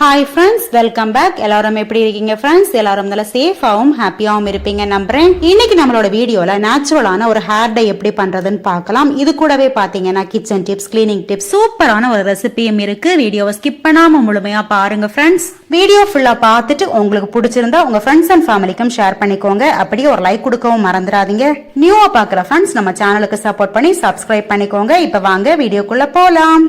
Hi friends welcome back எல்லாரும் எப்படி இருக்கீங்க ஃப்ரெண்ட்ஸ் எல்லாரும் நல்லா சேஃபாகவும் ஹாப்பியாகவும் இருப்பீங்க நம்புறேன். இன்னைக்கு நம்மளோட வீடியோல நேச்சுரலான ஒரு ஹேர் டை எப்படி பண்றதுன்னு பார்க்கலாம். இது கூடவே பாத்தீங்கன்னா கிச்சன் டிப்ஸ் கிளீனிங் டிப்ஸ் சூப்பரான ஒரு ரெசிபியும் இருக்கு. வீடியோவை ஸ்கிப் பண்ணாம முழுமையா பாருங்க ஃப்ரெண்ட்ஸ் வீடியோ ஃபுல்லா பார்த்துட்டு உங்களுக்கு பிடிச்சிருந்தா உங்க ஃப்ரெண்ட்ஸ் அண்ட் ஃபேமிலிக்கும் ஷேர் பண்ணிக்கோங்க. அப்படியே ஒரு லைக் கொடுக்கவும் மறந்துடாதீங்க. நியூவா பாக்குற ஃப்ரெண்ட்ஸ் நம்ம சேனலுக்கு சப்போர்ட் பண்ணி சப்ஸ்கிரைப் பண்ணிக்கோங்க. இப்ப வாங்க வீடியோக்குள்ள போலாம்.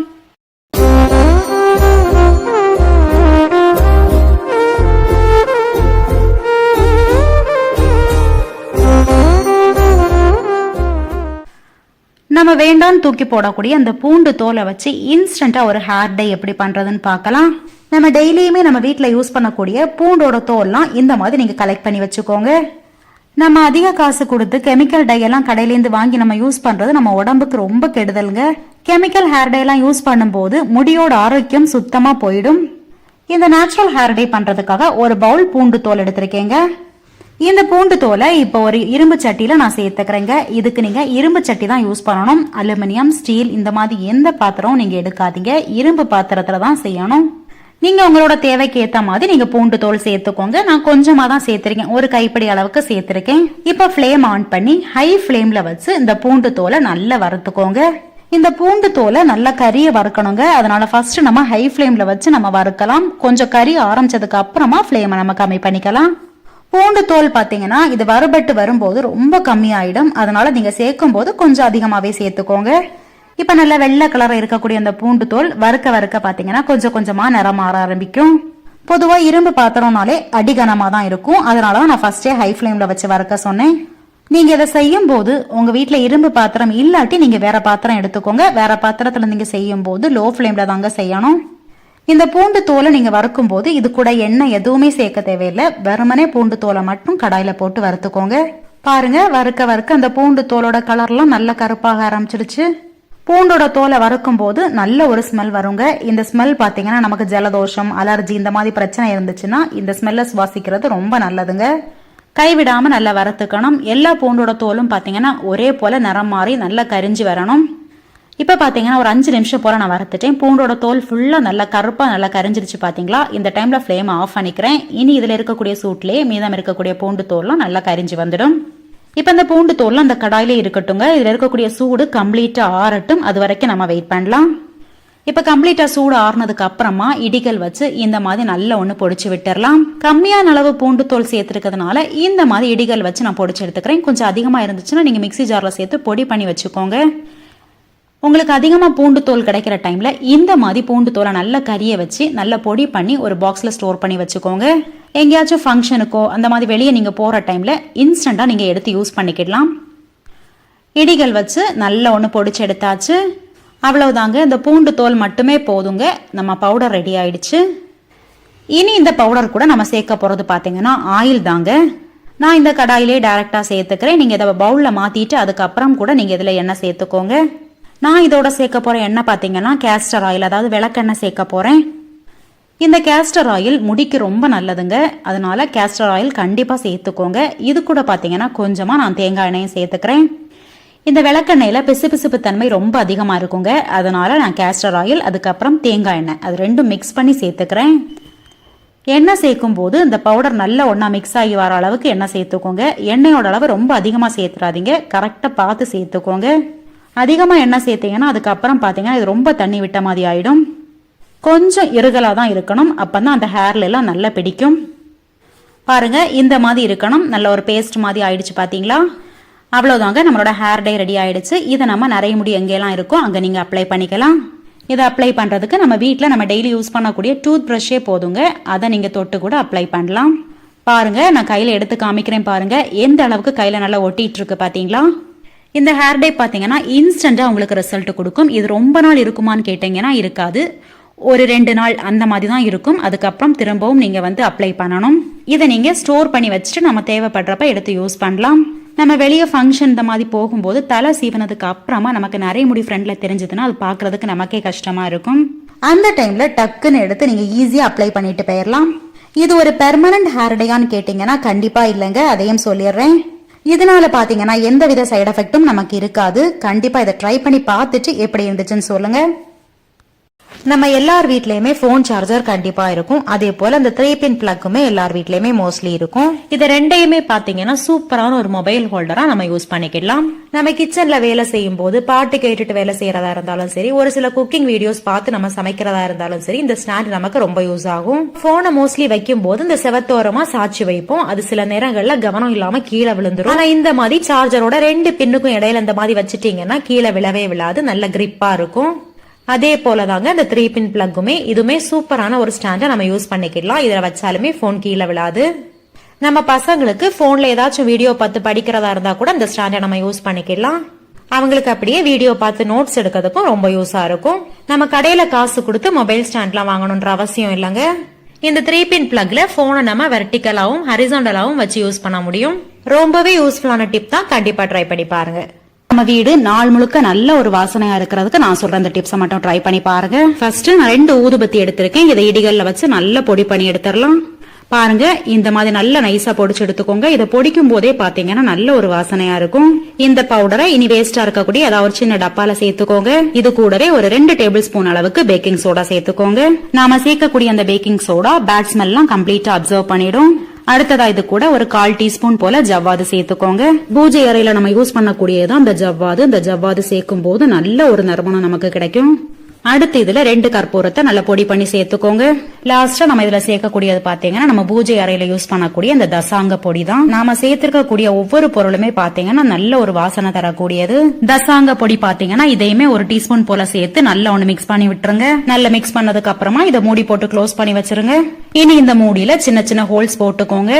நம்ம வேண்டான்னு தூக்கி போடக்கூடிய அந்த பூண்டு தோலை வச்சு இன்ஸ்டண்ட்டாக ஒரு ஹேர் டை எப்படி பண்ணுறதுன்னு பார்க்கலாம். நம்ம டெய்லியுமே நம்ம வீட்டில் யூஸ் பண்ணக்கூடிய பூண்டோட தோல்லாம் இந்த மாதிரி நீங்கள் கலெக்ட் பண்ணி வச்சுக்கோங்க. நம்ம அதிக காசு கொடுத்து கெமிக்கல் டையெல்லாம் கடையிலேருந்து வாங்கி நம்ம யூஸ் பண்ணுறது நம்ம உடம்புக்கு ரொம்ப கெடுதலுங்க. கெமிக்கல் ஹேர் டைலாம் யூஸ் பண்ணும்போது முடியோட ஆரோக்கியம் சுத்தமாக போயிடும். இந்த நேச்சுரல் ஹேர் டை பண்ணுறதுக்காக ஒரு பவுல் பூண்டு தோல் எடுத்திருக்கேங்க. இந்த பூண்டு தோலை இப்போ ஒரு இரும்பு சட்டியில நான் சேர்த்துக்கிறேங்க. இதுக்கு நீங்க இரும்பு சட்டி தான் யூஸ் பண்ணணும். அலுமினியம் ஸ்டீல் இந்த மாதிரி எந்த பாத்திரம் நீங்க எடுக்காதீங்க. இரும்பு பாத்திரத்துல தான் செய்யணும். நீங்க உங்களோட தேவைக்கு ஏத்த மாதிரி நீங்க பூண்டு தோல் சேர்த்துக்கோங்க. நான் கொஞ்சமா தான் சேர்த்திருக்கேன். ஒரு கைப்பிடி அளவுக்கு சேர்த்திருக்கேன். இப்போ ஃப்ளேம் ஆன் பண்ணி ஹை ஃப்ளேம்ல வச்சு இந்த பூண்டு தோலை நல்லா வறுத்துக்கோங்க. இந்த பூண்டு தோலை நல்லா கறியை வறுக்கணுங்க. அதனால ஃபர்ஸ்ட் நம்ம ஹை ஃப்ளேம்ல வச்சு நம்ம வறுக்கலாம். கொஞ்சம் கறி ஆரம்பிச்சதுக்கு அப்புறமா ஃப்ளேமை நம்ம கம்மி பண்ணிக்கலாம். பூண்டு தோல் பார்த்தீங்கன்னா இது வறுபட்டு வரும்போது ரொம்ப கம்மியாயிடும். அதனால நீங்க சேர்க்கும் போது கொஞ்சம் அதிகமாவே சேர்த்துக்கோங்க. இப்ப நல்ல வெள்ளை கலர் இருக்கக்கூடிய அந்த பூண்டு தோல் வறுக்க வறுக்க பாத்தீங்கன்னா கொஞ்சம் கொஞ்சமா நிறம் மாற ஆரம்பிக்கும். பொதுவா இரும்பு பாத்திரம்னாலே அடிகனமா தான் இருக்கும். அதனால தான் நான் ஃபர்ஸ்டே ஹை ஃப்ளேமில் வச்சு வறுக்க சொன்னேன். நீங்க இதை செய்யும் போது உங்க வீட்டில் இரும்பு பாத்திரம் இல்லாட்டி நீங்க வேற பாத்திரம் எடுத்துக்கோங்க. வேற பாத்திரத்துல நீங்க செய்யும் போது லோ ஃப்ளேமில் தாங்க செய்யணும். இந்த பூண்டு தோலை நீங்க வறுக்கும் போது இது கூட எண்ணெய் எதுவுமே சேர்க்க தேவையில்லை. வெறுமனே பூண்டு தோலை மட்டும் கடாயில போட்டு வறுத்துக்கோங்க. பாருங்க வறுக்க வறுக்க அந்த பூண்டு தோலோட கலர்லாம் நல்ல கருப்பாக ஆரம்பிச்சிடுச்சு பூண்டோட தோலை வறுக்கும் போது நல்ல ஒரு ஸ்மெல் வருங்க. இந்த ஸ்மெல் பாத்தீங்கன்னா நமக்கு ஜலதோஷம் அலர்ஜி இந்த மாதிரி பிரச்சனை இருந்துச்சுன்னா இந்த ஸ்மெல்லை சுவாசிக்கிறது ரொம்ப நல்லதுங்க. கைவிடாம நல்லா வறுத்துக்கணும். எல்லா பூண்டோட தோலும் பாத்தீங்கன்னா ஒரே போல நிறம் மாறி நல்லா கரிஞ்சு வரணும். இப்போ பார்த்தீங்கன்னா ஒரு அஞ்சு நிமிஷம் போல் நான் வறுத்துட்டேன். பூண்டோட தோல் ஃபுல்லாக நல்லா கருப்பாக நல்லா கரைஞ்சிருச்சு பார்த்தீங்களா இந்த டைமில் ஃப்ளேம் ஆஃப் பண்ணிக்கிறேன். இனி இதில் இருக்கக்கூடிய சூட்லேயே மீதம் இருக்கக்கூடிய பூண்டு தோல்லாம் நல்லா கரிஞ்சு வந்துடும். இப்போ இந்த பூண்டு தோல்லாம் அந்த கடாயிலே இருக்கட்டுங்க இதில் இருக்கக்கூடிய சூடு கம்ப்ளீட்டாக ஆறட்டும். அது வரைக்கும் நம்ம வெயிட் பண்ணலாம். இப்போ கம்ப்ளீட்டாக சூடு ஆறுனதுக்கு அப்புறமா இடிகள் வச்சு இந்த மாதிரி நல்ல ஒன்று பொடிச்சு விட்டுறலாம். கம்மியான அளவு பூண்டு தோல் சேர்த்துருக்கிறதுனால இந்த மாதிரி இடிகள் வச்சு நான் பொடிச்சு எடுத்துக்கிறேன். கொஞ்சம் அதிகமாக இருந்துச்சுன்னா நீங்கள் மிக்சி ஜாரில் சேர்த்து பொடி பண்ணி வச்சுக்கோங்க. உங்களுக்கு அதிகமாக பூண்டு தோல் கிடைக்கிற டைமில் இந்த மாதிரி பூண்டு தோலை நல்லா கறியை வச்சு நல்லா பொடி பண்ணி ஒரு பாக்ஸில் ஸ்டோர் பண்ணி வச்சுக்கோங்க. எங்கேயாச்சும் ஃபங்க்ஷனுக்கோ அந்த மாதிரி வெளியே நீங்கள் போகிற டைமில் இன்ஸ்டண்ட்டாக நீங்கள் எடுத்து யூஸ் பண்ணிக்கிடலாம். இடிகள் வச்சு நல்லா ஒன்று பொடிச்சு எடுத்தாச்சு. அவ்வளவுதாங்க. இந்த பூண்டு தோல் மட்டுமே போதுங்க. நம்ம பவுடர் ரெடி ஆயிடுச்சு. இனி இந்த பவுடர் கூட நம்ம சேர்க்க போகிறது பார்த்தீங்கன்னா ஆயில் தாங்க. நான் இந்த கடாயிலே டைரெக்டாக சேர்த்துக்கிறேன். நீங்கள் இதை பவுலில் மாற்றிட்டு அதுக்கப்புறம் கூட நீங்கள் இதில் எண்ணெய் சேர்த்துக்கோங்க. நான் இதோட சேர்க்க போகிற எண்ணெய் பார்த்தீங்கன்னா கேஸ்டர் ஆயில் அதாவது விளக்கெண்ணெய் சேர்க்க போகிறேன் இந்த கேஸ்டர் ஆயில் முடிக்கு ரொம்ப நல்லதுங்க. அதனால கேஸ்டர் ஆயில் கண்டிப்பாக சேர்த்துக்கோங்க. இது கூட பார்த்தீங்கன்னா கொஞ்சமாக நான் தேங்காய் எண்ணெயும் சேர்த்துக்கிறேன். இந்த விளக்கெண்ணெயில் பிசுபிசுப்பு தன்மை ரொம்ப அதிகமாக இருக்குங்க. அதனால நான் கேஸ்டர் ஆயில் அதுக்கப்புறம் தேங்காய் எண்ணெய் அது ரெண்டும் மிக்ஸ் பண்ணி சேர்த்துக்கிறேன். எண்ணெய் சேர்க்கும் போது இந்த பவுடர் நல்லா ஒன்றா மிக்ஸ் ஆகி வர அளவுக்கு எண்ணெய் சேர்த்துக்கோங்க. எண்ணெயோட அளவு ரொம்ப அதிகமாக சேர்த்துறாதீங்க. கரெக்டாக பார்த்து சேர்த்துக்கோங்க. அதிகமாக எண்ணெய் சேர்த்தீங்கன்னா அதுக்கப்புறம் பார்த்தீங்கன்னா இது ரொம்ப தண்ணி விட்ட மாதிரி ஆகிடும் கொஞ்சம் இருகலாக தான் இருக்கணும். அப்போ தான் அந்த ஹேர்லெல்லாம் நல்லா பிடிக்கும். பாருங்கள் இந்த மாதிரி இருக்கணும். நல்ல ஒரு பேஸ்ட் மாதிரி ஆயிடுச்சு பார்த்தீங்களா அவ்வளோதாங்க நம்மளோட ஹேர் டே ரெடி ஆயிடுச்சு. இதை நம்ம நிறைய முடி எங்கெல்லாம் இருக்கோ அங்கே நீங்கள் அப்ளை பண்ணிக்கலாம். இதை அப்ளை பண்ணுறதுக்கு நம்ம வீட்டில் நம்ம டெய்லி யூஸ் பண்ணக்கூடிய டூத் ப்ரஷ்ஷே போதுங்க. அதை நீங்கள் தொட்டு கூட அப்ளை பண்ணலாம். பாருங்கள் நான் கையில் எடுத்து காமிக்கிறேன் பாருங்கள் எந்த அளவுக்கு கையில் நல்லா ஒட்டிட்டு இருக்கு பார்த்தீங்களா இந்த ஹேர் டே பார்த்தீங்கன்னா இன்ஸ்டண்ட்டாக உங்களுக்கு ரிசல்ட் கொடுக்கும். இது ரொம்ப நாள் இருக்குமான்னு கேட்டிங்கன்னா இருக்காது. ஒரு ரெண்டு நாள் அந்த மாதிரி தான் இருக்கும். அதுக்கப்புறம் திரும்பவும் நீங்கள் வந்து அப்ளை பண்ணணும். இதை நீங்கள் ஸ்டோர் பண்ணி வச்சுட்டு நம்ம தேவைப்படுறப்ப எடுத்து யூஸ் பண்ணலாம். நம்ம வெளியே ஃபங்க்ஷன் இந்த மாதிரி போகும்போது தலை சீவனதுக்கு அப்புறமா நமக்கு நிறைய முடி ஃப்ரெண்டில் தெரிஞ்சதுன்னா அது பார்க்கறதுக்கு நமக்கே கஷ்டமாக இருக்கும். அந்த டைமில் டக்குன்னு எடுத்து நீங்கள் ஈஸியாக அப்ளை பண்ணிட்டு போயிடலாம் இது ஒரு பெர்மனன்ட் ஹேர் டேயான்னு கேட்டிங்கன்னா கண்டிப்பாக இல்லைங்க. அதையும் சொல்லிடுறேன். இதனால பாத்தீங்கன்னா எந்த வித சைட் எஃபெக்ட்டும் நமக்கு இருக்காது. கண்டிப்பா இதை ட்ரை பண்ணி பார்த்துட்டு எப்படி இருந்துச்சுன்னு சொல்லுங்க. நம்ம எல்லார் வீட்லயுமே ஃபோன் சார்ஜர் கண்டிப்பா இருக்கும். அதே போல அந்த த்ரீ பின் பிளக்குமே எல்லார் வீட்லயுமே மோஸ்ட்லி இருக்கும். இது ரெண்டையுமே பாத்தீங்கன்னா சூப்பரான ஒரு மொபைல் ஹோல்டரா நம்ம யூஸ் பண்ணிக்கலாம் நம்ம கிச்சன்ல வேலை செய்யும் போது பாட்டு கேட்டுட்டு வேலை செய்யறதா இருந்தாலும் சரி ஒரு சில குக்கிங் வீடியோஸ் பார்த்து நம்ம சமைக்கிறதா இருந்தாலும் சரி இந்த ஸ்டாண்ட் நமக்கு ரொம்ப யூஸ் ஆகும். போனை மோஸ்ட்லி வைக்கும் போது இந்த செவத்தோரமா சாட்சி வைப்போம். அது சில நேரங்கள்ல கவனம் இல்லாம கீழே விழுந்துரும். ஆனா இந்த மாதிரி சார்ஜரோட ரெண்டு பின்னுக்கும் இடையில இந்த மாதிரி வச்சுட்டீங்கன்னா கீழே விழவே விழாது நல்ல கிரிப்பா இருக்கும். அதே போல தாங்க இந்த த்ரீ பின் பிளக்குமே இதுவுமே சூப்பரான ஒரு ஸ்டாண்டை நம்ம யூஸ் பண்ணிக்கலாம் இதில் வச்சாலுமே ஃபோன் கீழே விழாது. நம்ம பசங்களுக்கு ஃபோனில் ஏதாச்சும் வீடியோ பார்த்து படிக்கிறதா இருந்தால் கூட இந்த ஸ்டாண்டை நம்ம யூஸ் பண்ணிக்கலாம் அவங்களுக்கு அப்படியே வீடியோ பார்த்து நோட்ஸ் எடுக்கிறதுக்கும் ரொம்ப யூஸா இருக்கும். நம்ம கடையில காசு கொடுத்து மொபைல் ஸ்டாண்ட்லாம் வாங்கணுன்ற அவசியம் இல்லைங்க. இந்த த்ரீ பின் பிளக்ல போனை நம்ம வெர்டிக்கலாவும் ஹரிசாண்டலாவும் வச்சு யூஸ் பண்ண முடியும். ரொம்பவே யூஸ்ஃபுல்லான டிப் தான் கண்டிப்பா ட்ரை பண்ணி பாருங்க. நம்ம வீடு நாள் முழுக்க நல்ல ஒரு வாசனையா இருக்கிறதுக்கு நான் சொல்ற அந்த டிப்ஸை மட்டும் ட்ரை பண்ணி பாருங்க. ஃபர்ஸ்ட் நான் ரெண்டு ஊதுபத்தி எடுத்திருக்கேன். இதை இடிகள்ல வச்சு நல்லா பொடி பண்ணி எடுத்துடலாம். பாருங்க இந்த மாதிரி நல்ல நைஸா பொடிச்சு எடுத்துக்கோங்க. இதை பொடிக்கும் போதே பாத்தீங்கன்னா நல்ல ஒரு வாசனையா இருக்கும். இந்த பவுடரை இனி வேஸ்டா இருக்கக்கூடிய ஏதாவது ஒரு சின்ன டப்பால சேர்த்துக்கோங்க. இது கூடவே ஒரு ரெண்டு டேபிள் ஸ்பூன் அளவுக்கு பேக்கிங் சோடா சேர்த்துக்கோங்க. நாம சேர்க்கக்கூடிய அந்த பேக்கிங் சோடா பேட் ஸ்மெல்லாம் கம்ப்ளீட்டா அப்சர்வ் பண்ணிடும். அடுத்ததா இது கூட ஒரு கால் டீஸ்பூன் போல ஜவ்வாது சேர்த்துக்கோங்க. பூஜை அறையில நம்ம யூஸ் பண்ணக்கூடியதான் இந்த ஜவ்வாது. இந்த ஜவ்வாது சேர்க்கும் போது நல்ல ஒரு நறுமணம் நமக்கு கிடைக்கும். அடுத்து இதுல ரெண்டு கற்பூரத்தை நல்லா பொடி பண்ணி சேர்த்துக்கோங்க. லாஸ்டா நம்ம இதுல சேர்க்கக்கூடியது பாத்தீங்கன்னா நம்ம பூஜை அறையில யூஸ் பண்ணக்கூடிய இந்த தசாங்க பொடி தான் நாம சேர்த்திருக்கக்கூடிய ஒவ்வொரு பொருளுமே பாத்தீங்கன்னா நல்ல ஒரு வாசனை தரக்கூடியது. தசாங்க பொடி பாத்தீங்கன்னா இதையுமே ஒரு டீஸ்பூன் போல சேர்த்து நல்லா ஒண்ணு மிக்ஸ் பண்ணி விட்டுருங்க. நல்லா மிக்ஸ் பண்ணதுக்கு அப்புறமா இதை மூடி போட்டு க்ளோஸ் பண்ணி வச்சிருங்க. இனி இந்த மூடியில சின்ன சின்ன ஹோல்ஸ் போட்டுக்கோங்க.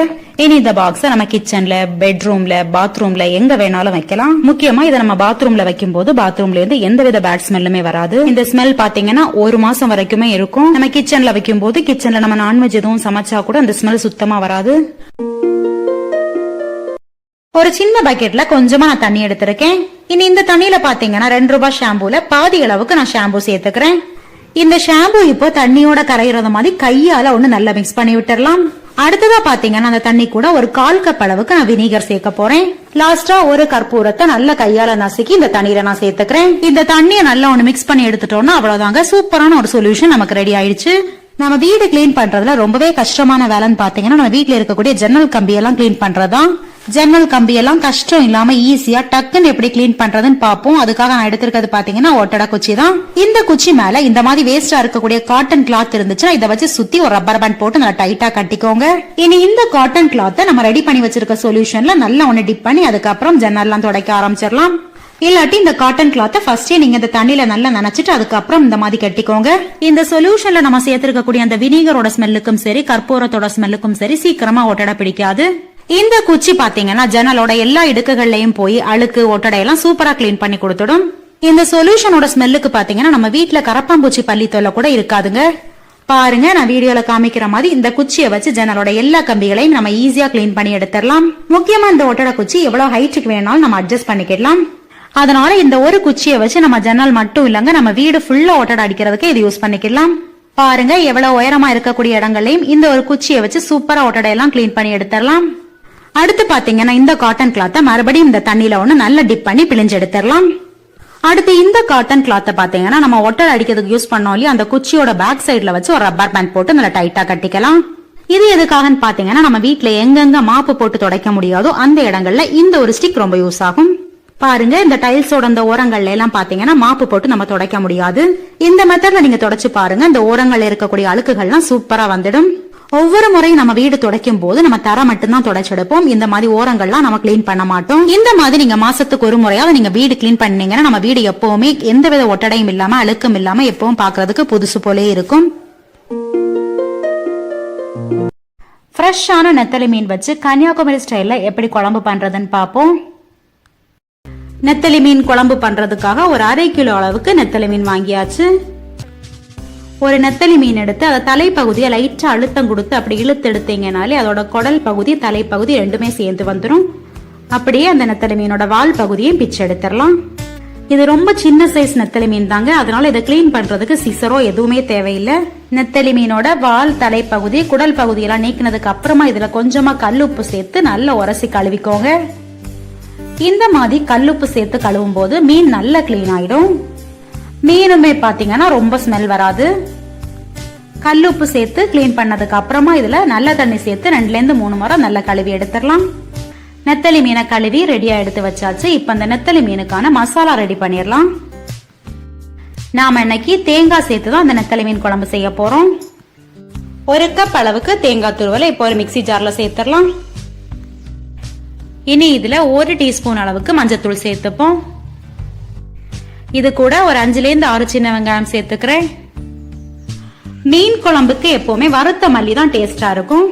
இனி இந்த பாக்ஸ நம்ம கிச்சன்ல பெட்ரூம்ல பாத்ரூம்ல எங்க வேணாலும் வைக்கலாம். முக்கியமா இதை நம்ம பாத்ரூம்ல வைக்கும் போது பாத்ரூம்ல இருந்து எந்தவித பேட் ஸ்மெல்லுமே வராது. இந்த ஸ்மெல் பாத்தீங்கன்னா ஒரு மாசம் வரைக்குமே இருக்கும். நம்ம கிச்சன்ல வைக்கும் போது கிச்சன்ல நம்ம நான்வெஜ் எதுவும் சமைச்சா கூட அந்த ஸ்மெல் சுத்தமா வராது. ஒரு சின்ன பக்கெட்ல கொஞ்சமா நான் தண்ணி எடுத்திருக்கேன். இனி இந்த தண்ணியில பாத்தீங்கன்னா ரெண்டு ரூபாய் ஷாம்பூல பாதி அளவுக்கு நான் ஷாம்பு சேர்த்துக்கிறேன். இந்த ஷாம்பு இப்போ தண்ணியோட கரையிறத மாதிரி கையால ஒண்ணு நல்லா மிக்ஸ் பண்ணி விட்டுறலாம். அடுத்ததா பாத்தீங்கன்னா அந்த தண்ணி கூட ஒரு கால் கப் அளவுக்கு நான் வினிகர் சேர்க்க போறேன். லாஸ்டா ஒரு கற்பூரத்தை நல்ல கையால நசுக்கி இந்த தண்ணீரை நான் சேர்த்துக்கிறேன். இந்த தண்ணியை நல்லா ஒண்ணு மிக்ஸ் பண்ணி எடுத்துட்டோம்னா அவ்வளவுதாங்க. சூப்பரான ஒரு சொல்யூஷன் நமக்கு ரெடி ஆயிடுச்சு. நம்ம வீடு கிளீன் பண்றதுல ரொம்பவே கஷ்டமான வேலைன்னு பாத்தீங்கன்னா நம்ம வீட்டுல இருக்கக்கூடிய ஜன்னல் கம்பியெல்லாம் கிளீன் பண்றதுதான். ஜன்னல் கம்பி எல்லாம் கஷ்டம் இல்லாம ஈஸியா டக்குன்னு எப்படி கிளீன் பண்றதுன்னு பாப்போம் அதுக்காக நான் எடுத்திருக்கிறது பாத்தீங்கன்னா ஒட்டடை குச்சி தான். இந்த குச்சி மேல இந்த மாதிரி வேஸ்டா இருக்கக்கூடிய காட்டன் கிளாத் இருந்துச்சுன்னா இதை வச்சு சுத்தி ஒரு ரப்பர் பேண்ட் போட்டு நல்லா டைட்டா கட்டிக்கோங்க. இனி இந்த காட்டன் கிளாத்தை நம்ம ரெடி பண்ணி வச்சிருக்க சொல்யூஷன்ல நல்லா ஒண்ணு டிப் பண்ணி அதுக்கப்புறம் ஜன்னல்லாம் துடைக்க ஆரம்பிச்சிடலாம். இல்லாட்டி இந்த காட்டன் கிளாத்தை ஃபர்ஸ்டே நீங்க இந்த தண்ணியில நல்லா நினைச்சிட்டு அதுக்கப்புறம் இந்த மாதிரி கட்டிக்கோங்க. இந்த சொல்யூஷன்ல நம்ம சேர்த்திருக்கக்கூடிய அந்த வினிகரோட ஸ்மெல்லுக்கும் சரி கற்பூரத்தோட ஸ்மெல்லுக்கும் சரி சீக்கிரமா ஒட்டடை பிடிக்காது. இந்த குச்சி பாத்தீங்கன்னா ஜன்னலோட எல்லா இடுக்குகள்லயும் போய் அழுக்கு ஒட்டடையெல்லாம் சூப்பரா க்ளீன் பண்ணி கொடுத்துடும். இந்த சொல்யூஷனோட ஸ்மெல்லுக்கு பாத்தீங்கன்னா நம்ம வீட்டுல கரப்பாம்பூச்சி பள்ளி தொல்லை கூட இருக்காதுங்க. பாருங்க நான் வீடியோல காமிக்கிற மாதிரி இந்த குச்சியை வச்சு ஜன்னலோட எல்லா கம்பிகளையும் நம்ம ஈஸியா க்ளீன் பண்ணி எடுத்துடலாம். முக்கியமா இந்த ஒட்டடை குச்சி எவ்வளவு ஹைட்டுக்கு வேணாலும் நம்ம அட்ஜஸ்ட் பண்ணிக்கலாம் அதனால இந்த ஒரு குச்சியை வச்சு நம்ம ஜன்னல் மட்டும் இல்லங்க நம்ம வீடு ஃபுல்லா ஒட்டடை அடிக்கிறதுக்கு இது யூஸ் பண்ணிக்கலாம் பாருங்க எவ்வளவு உயரமா இருக்கக்கூடிய இடங்களையும் இந்த ஒரு குச்சியை வச்சு சூப்பரா ஒட்டடையெல்லாம் க்ளீன் பண்ணி எடுத்துடலாம். அடுத்து பாத்தீங்கன்னா இந்த காட்டன் கிளாத்தை மறுபடியும் இந்த தண்ணியில ஒண்ணு நல்லா டிப் பண்ணி பிழிஞ்சு எடுத்துடலாம். அடுத்து இந்த காட்டன் கிளாத்தை பாத்தீங்கன்னா நம்ம ஒட்டர் அடிக்கிறதுக்கு யூஸ் பண்ணோம் இல்லையா? அந்த குச்சியோட பேக் சைடுல வச்சு ஒரு ரப்பர் பேண்ட் போட்டு நல்லா டைட்டா கட்டிக்கலாம். இது எதுக்காகன்னு பாத்தீங்கன்னா நம்ம வீட்டுல எங்கெங்க மாப்பு போட்டு துடைக்க முடியாதோ அந்த இடங்கள்ல இந்த ஒரு ஸ்டிக் ரொம்ப யூஸ் ஆகும். பாருங்க இந்த டைல்ஸோட அந்த ஓரங்கள்ல எல்லாம் பாத்தீங்கன்னா மாப்பு போட்டு நம்ம துடைக்க முடியாது. இந்த மெத்தட்ல நீங்க துடைச்சு பாருங்க இந்த ஓரங்கள்ல இருக்கக்கூடிய அழுக்குகள்லாம் சூப்பரா வந்துடும். ஒவ்வொரு முறையும் நம்ம வீடு துடைக்கும் போது நம்ம தர மட்டும்தான் துடைச்செடுப்போம். இந்த மாதிரி ஓரங்கள்லாம் நம்ம க்ளீன் பண்ண மாட்டோம். இந்த மாதிரி நீங்க மாசத்துக்கு ஒரு முறையாவது நீங்க வீடு கிளீன் பண்ணீங்கன்னா நம்ம வீடு எப்பவுமே எந்தவித ஒட்டடையும் இல்லாம அழுக்கும் இல்லாம எப்பவும் பாக்குறதுக்கு புதுசு போலே இருக்கும். ஃப்ரெஷ்ஷான நெத்தலி மீன் வச்சு கன்னியாகுமரி ஸ்டைல்ல எப்படி குழம்பு பண்றதுன்னு பார்ப்போம் நெத்தலி மீன் குழம்பு பண்றதுக்காக ஒரு அரை கிலோ அளவுக்கு நெத்தலி மீன் வாங்கியாச்சு. ஒரு நெத்தலி மீன் எடுத்து அதை தலைப்பகுதியை லைட்டாக அழுத்தம் கொடுத்து அப்படி இழுத்து எடுத்தீங்கனாலே அதோட குடல் பகுதி தலைப்பகுதி ரெண்டுமே சேர்ந்து வந்துடும் அப்படியே அந்த நெத்தலி மீனோட வால் பகுதியும் பிச்சு எடுத்துடலாம். இது ரொம்ப சின்ன சைஸ் நெத்தலி மீன் தாங்க. அதனால இதை க்ளீன் பண்றதுக்கு சிசரோ எதுவுமே தேவையில்லை. நெத்தலி மீனோட வால் தலைப்பகுதி குடல் பகுதியெல்லாம் நீக்கினதுக்கு அப்புறமா இதுல கொஞ்சமா கல்லுப்பு சேர்த்து நல்லா உரசி கழுவிக்கோங்க. இந்த மாதிரி கல்லுப்பு சேர்த்து கழுவும் போது மீன் நல்லா க்ளீன் ஆயிடும். மீனுமே பார்த்தீங்கன்னா ரொம்ப ஸ்மெல் வராது. கல்லுப்பு சேர்த்து க்ளீன் பண்ணதுக்கு அப்புறமா இதில் நல்ல தண்ணி சேர்த்து ரெண்டுலேருந்து மூணு முறை நல்லா கழுவி எடுத்துடலாம். நெத்தலி மீனை கழுவி ரெடியாக எடுத்து வச்சாச்சு. இப்போ அந்த நெத்தலி மீனுக்கான மசாலா ரெடி பண்ணிடலாம். நாம் இன்னைக்கு தேங்காய் சேர்த்து தான் அந்த நெத்தலி மீன் குழம்பு செய்ய போகிறோம் ஒரு கப் அளவுக்கு தேங்காய் துருவலை இப்போ ஒரு மிக்ஸி ஜாரில் சேர்த்துடலாம். இனி இதில் ஒரு டீஸ்பூன் அளவுக்கு மஞ்சத்தூள் சேர்த்துப்போம். இது கூட ஒரு அஞ்சுலேருந்து ஆறு சின்ன வெங்காயம் சேர்த்துக்கிறேன். மீன் குழம்புக்கு எப்பவுமே வறுத்த மல்லி தான் டேஸ்டா இருக்கும்.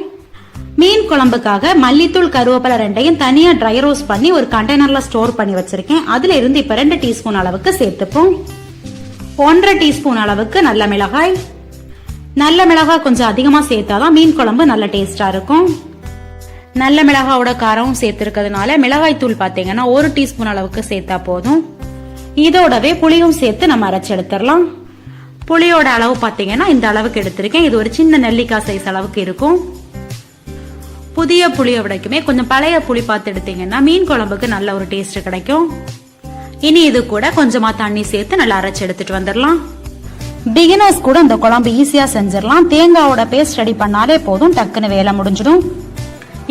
மீன் குழம்புக்காக மல்லித்தூள் கருவேப்பிலை ரெண்டையும் தனியா ட்ரை ரோஸ் பண்ணி ஒரு கண்டெய்னர்ல ஸ்டோர் பண்ணி வச்சிருக்கேன். அதுல இருந்து இப்ப ரெண்டு டீஸ்பூன் அளவுக்கு சேர்த்துப்போம். ஒன்றரை டீஸ்பூன் அளவுக்கு நல்ல மிளகாய். நல்ல மிளகாய் கொஞ்சம் அதிகமா சேர்த்தாதான் மீன் குழம்பு நல்ல டேஸ்டா இருக்கும். நல்ல மிளகாவோட காரமும் சேர்த்திருக்கிறதுனால மிளகாய் தூள் பாத்தீங்கன்னா ஒரு டீஸ்பூன் அளவுக்கு சேர்த்தா போதும். இதோடவே புளியும் சேர்த்து நம்ம அரைச்சி எடுத்துடலாம். புளியோட அளவு பார்த்தீங்கன்னா இந்த அளவுக்கு எடுத்திருக்கேன். இது ஒரு சின்ன நெல்லிக்காய் சைஸ் அளவுக்கு இருக்கும். புதிய புளியை விடைக்குமே கொஞ்சம் பழைய புளி பார்த்து எடுத்தீங்கன்னா மீன் குழம்புக்கு நல்ல ஒரு டேஸ்ட் கிடைக்கும். இனி இது கூட கொஞ்சமா தண்ணி சேர்த்து நல்லா அரைச்சி எடுத்துட்டு வந்துடலாம். பிகினர்ஸ் கூட இந்த குழம்பு ஈஸியா செஞ்சிடலாம். தேங்காவோட பேஸ்ட் ரெடி பண்ணாலே போதும். டக்குன்னு வேலை முடிஞ்சிடும்.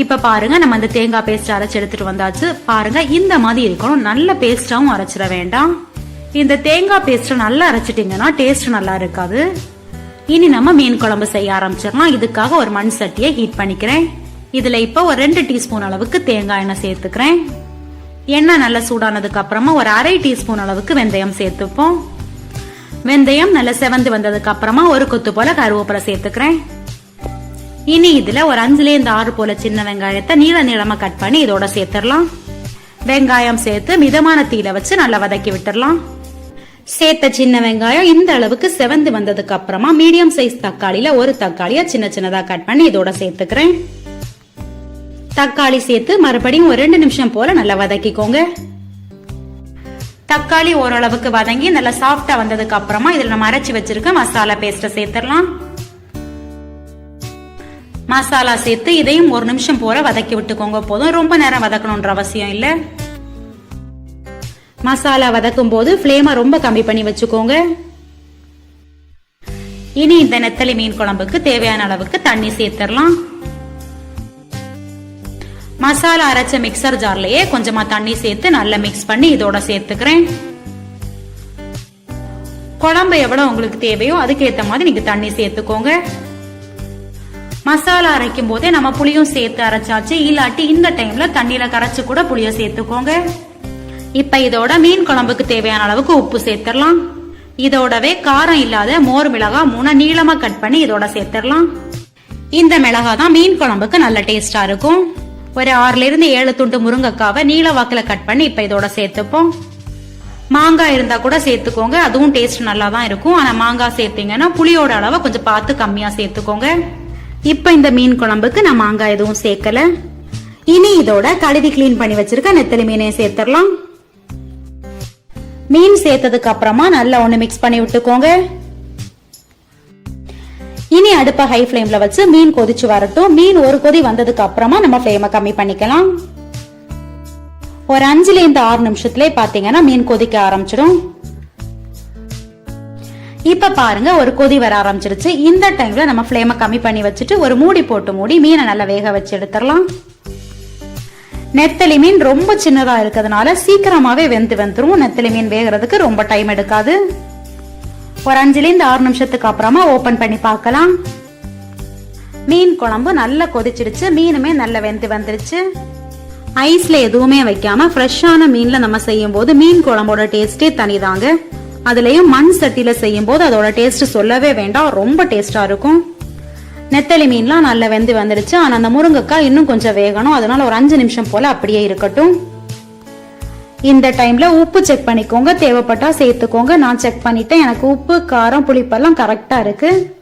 இப்ப பாருங்க நம்ம இந்த தேங்காய் பேஸ்ட் அரைச்சு எடுத்துட்டு வந்தாச்சு. பாருங்க இந்த மாதிரி இருக்கணும். நல்ல பேஸ்டாவும் அரைச்சிட வேண்டாம். இந்த தேங்காய் பேஸ்ட் நல்லா அரைச்சிட்டீங்கன்னா டேஸ்ட் நல்லா இருக்காது. இனி நம்ம மீன் குழம்பு செய்ய ஆரம்பிச்சிடலாம். இதுக்காக ஒரு மண் சட்டியை ஹீட் பண்ணிக்கிறேன். இதுல இப்போ ஒரு ரெண்டு டீஸ்பூன் அளவுக்கு தேங்காய் எண்ணெய் சேர்த்துக்கிறேன். எண்ணெய் நல்லா சூடானதுக்கு அப்புறமா ஒரு அரை டீஸ்பூன் அளவுக்கு வெந்தயம் சேர்த்துப்போம். வெந்தயம் நல்லா செவந்து வந்ததுக்கு அப்புறமா ஒரு கொத்து போல கருவேப்பிலை சேர்த்துக்கிறேன். இனி இதுல ஒரு அஞ்சுலேருந்து ஆறு போல சின்ன வெங்காயத்தை நீள நீளமா கட் பண்ணி இதோட சேர்த்துடலாம். வெங்காயம் சேர்த்து மிதமான தீயில வச்சு நல்லா வதக்கி விட்டுடலாம். சேர்த்த சின்ன வெங்காயம் இந்த அளவுக்கு செவந்து வந்ததுக்கு அப்புறமா மீடியம் சைஸ் தக்காளியில ஒரு தக்காளியா சின்ன சின்னதா கட் பண்ணி இதோட சேர்த்துக்கிறேன். தக்காளி சேர்த்து மறுபடியும் ஒரு ரெண்டு நிமிஷம் போல நல்லா வதக்கிக்கோங்க. தக்காளி ஓரளவுக்கு வதங்கி நல்லா சாஃப்டா வந்ததுக்கு அப்புறமா இதுல நம்ம அரைச்சி வச்சிருக்க மசாலா பேஸ்ட சேர்த்துடலாம். மசாலா சேர்த்து இதையும் ஒரு நிமிஷம் போல வதக்கி விட்டுக்கோங்க. போதும். ரொம்ப நேரம் வதக்கணும்ன்ற அவசியம் இல்ல. மசாலா வதக்கும் போது ஃப்ளேமை ரொம்ப கம்மி பண்ணி வச்சுக்கோங்க. இனி இந்த நெத்தலி மீன் குழம்புக்கு தேவையான அளவுக்கு தண்ணி சேர்த்துடலாம். மசாலா அரைச்ச மிக்சர் ஜார்லயே கொஞ்சமா தண்ணி சேர்த்து நல்லா மிக்ஸ் பண்ணி இதோட சேர்த்துக்கிறேன். குழம்பு எவ்வளவு உங்களுக்கு தேவையோ அதுக்கேற்ற மாதிரி நீங்க தண்ணி சேர்த்துக்கோங்க. மசாலா அரைக்கும் போதே நம்ம புளியும் சேர்த்து அரைச்சாச்சு. இல்லாட்டி இந்த டைம்ல தண்ணியில கரைச்சு கூட புளிய சேர்த்துக்கோங்க. இப்ப இதோட மீன் குழம்புக்கு தேவையான அளவுக்கு உப்பு சேர்த்துடலாம். இதோடவே காரம் இல்லாத மோர் மிளகா மூணு நீளமா கட் பண்ணி இதோட சேர்த்துடலாம். இந்த மிளகா தான் மீன் குழம்புக்கு நல்ல டேஸ்டா இருக்கும். ஒரு ஆறுல இருந்து ஏழு துண்டு முருங்கைக்காவை நீள வாக்குல கட் பண்ணி இப்ப இதோட சேர்த்துப்போம். மாங்காய் இருந்தா கூட சேர்த்துக்கோங்க. அதுவும் டேஸ்ட் நல்லா தான் இருக்கும். ஆனா மாங்காய் சேர்த்தீங்கன்னா புளியோட அளவை கொஞ்சம் பார்த்து கம்மியா சேர்த்துக்கோங்க. இப்போ இந்த மீன் குழம்புக்கு நான் மாங்காய் எதுவும் சேர்க்கல. இனி இதோட கழுவி கிளீன் பண்ணி வச்சிருக்க நெத்தலி மீனையும் சேர்த்துடலாம். மீன் சேர்த்ததுக்கு அப்புறமா நல்லா ஒன்று மிக்ஸ் பண்ணி விட்டுக்கோங்க. இனி அடுப்பை ஹை ஃப்ளேம்ல வச்சு மீன் கொதிச்சு வரட்டும். மீன் ஒரு கொதி வந்ததுக்கு அப்புறமா நம்ம ஃப்ளேமை கம்மி பண்ணிக்கலாம். ஒரு அஞ்சுல இருந்து ஆறு நிமிஷத்துல பாத்தீங்கன்னா மீன் கொதிக்க ஆரம்பிச்சிடும். இப்போ பாருங்க ஒரு கொதி வர ஆரம்பிச்சிருச்சு. இந்த டைம்ல நம்ம ஃப்ளேமை கம்மி பண்ணி வச்சுட்டு ஒரு மூடி போட்டு மூடி மீனை நல்லா வேக வச்சு எடுத்துடலாம். நெத்தலி மீன் ரொம்ப சின்னதா இருக்கிறதுனால சீக்கிரமாவே வெந்து வந்துடும் நெத்தலி மீன் வேகிறதுக்கு ரொம்ப டைம் எடுக்காது. ஒரு அஞ்சுலேருந்து ஆறு நிமிஷத்துக்கு அப்புறமா ஓபன் பண்ணி பார்க்கலாம். மீன் குழம்பு நல்லா கொதிச்சிடுச்சு. மீனுமே நல்லா வெந்து வந்துருச்சு. ஐஸ்ல எதுவுமே வைக்காம ஃப்ரெஷ்ஷான மீன்ல நம்ம செய்யும் போது மீன் குழம்போட டேஸ்டே தனிதாங்க. அதுலேயும் மண் சட்டியில் செய்யும் போது அதோட டேஸ்ட் சொல்லவே வேண்டாம். ரொம்ப டேஸ்ட்டாக இருக்கும். நெத்தலி மீன்லாம் நல்லா வெந்து வந்துடுச்சு ஆனால் அந்த முருங்கைக்காய் இன்னும் கொஞ்சம் வேகணும். அதனால ஒரு அஞ்சு நிமிஷம் போல அப்படியே இருக்கட்டும். இந்த டைம்ல உப்பு செக் பண்ணிக்கோங்க. தேவைப்பட்டா சேர்த்துக்கோங்க. நான் செக் பண்ணிட்டேன். எனக்கு உப்பு காரம் புளிப்பெல்லாம் கரெக்டா இருக்கு.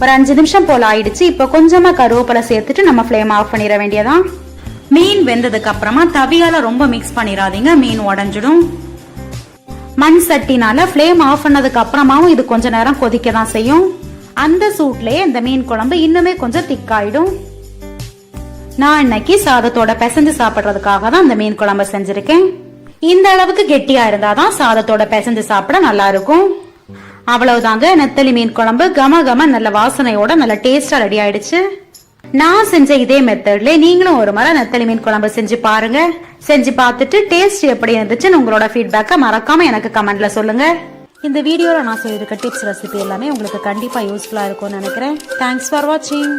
ஒரு அஞ்சு நிமிஷம் போல ஆயிடுச்சு. இப்ப கொஞ்சமா கருவேப்பிலை சேர்த்துட்டு நம்ம ஃப்ளேம் ஆஃப் பண்ணிட வேண்டியதான் மீன் வெந்ததுக்கு அப்புறமா தவியால ரொம்ப மிக்ஸ் பண்ணிடாதீங்க. மீன் உடஞ்சிடும். மண் சட்டினால ஃப்ளேம் ஆஃப் பண்ணதுக்கு அப்புறமாவும் இது கொஞ்ச நேரம் கொதிக்க தான் செய்யும். அந்த சூட்லயே இந்த மீன் குழம்பு இன்னுமே கொஞ்சம் திக்காயிடும். நான் இன்னைக்கு சாதத்தோட பிசைஞ்சு சாப்பிடுறதுக்காக தான் இந்த மீன் குழம்பு செஞ்சிருக்கேன். இந்த அளவுக்கு கெட்டியா இருந்தாதான் சாதத்தோட பிசைஞ்சு சாப்பிட நல்லா இருக்கும். அவ்வளவுதாங்க நெத்தலி மீன் குழம்பு. கம கம நல்ல வாசனையோட நல்ல டேஸ்டா ரெடி ஆயிடுச்சு. நான் செஞ்ச இதே மெத்தட்ல நீங்களும் ஒரு முறை நெத்தலி மீன் குழம்பு செஞ்சு பாருங்க. செஞ்சு பார்த்துட்டு டேஸ்ட் எப்படி இருந்துச்சுன்னு உங்களோட ஃபீட்பேக்கை மறக்காம எனக்கு கமெண்ட்ல சொல்லுங்க. இந்த வீடியோவில் நான் சொல்லியிருக்க டிப்ஸ் ரெசிபி எல்லாமே உங்களுக்கு கண்டிப்பாக யூஸ்ஃபுல்லாக இருக்கும்னு நினைக்கிறேன். தேங்க்ஸ் ஃபார் வாட்சிங்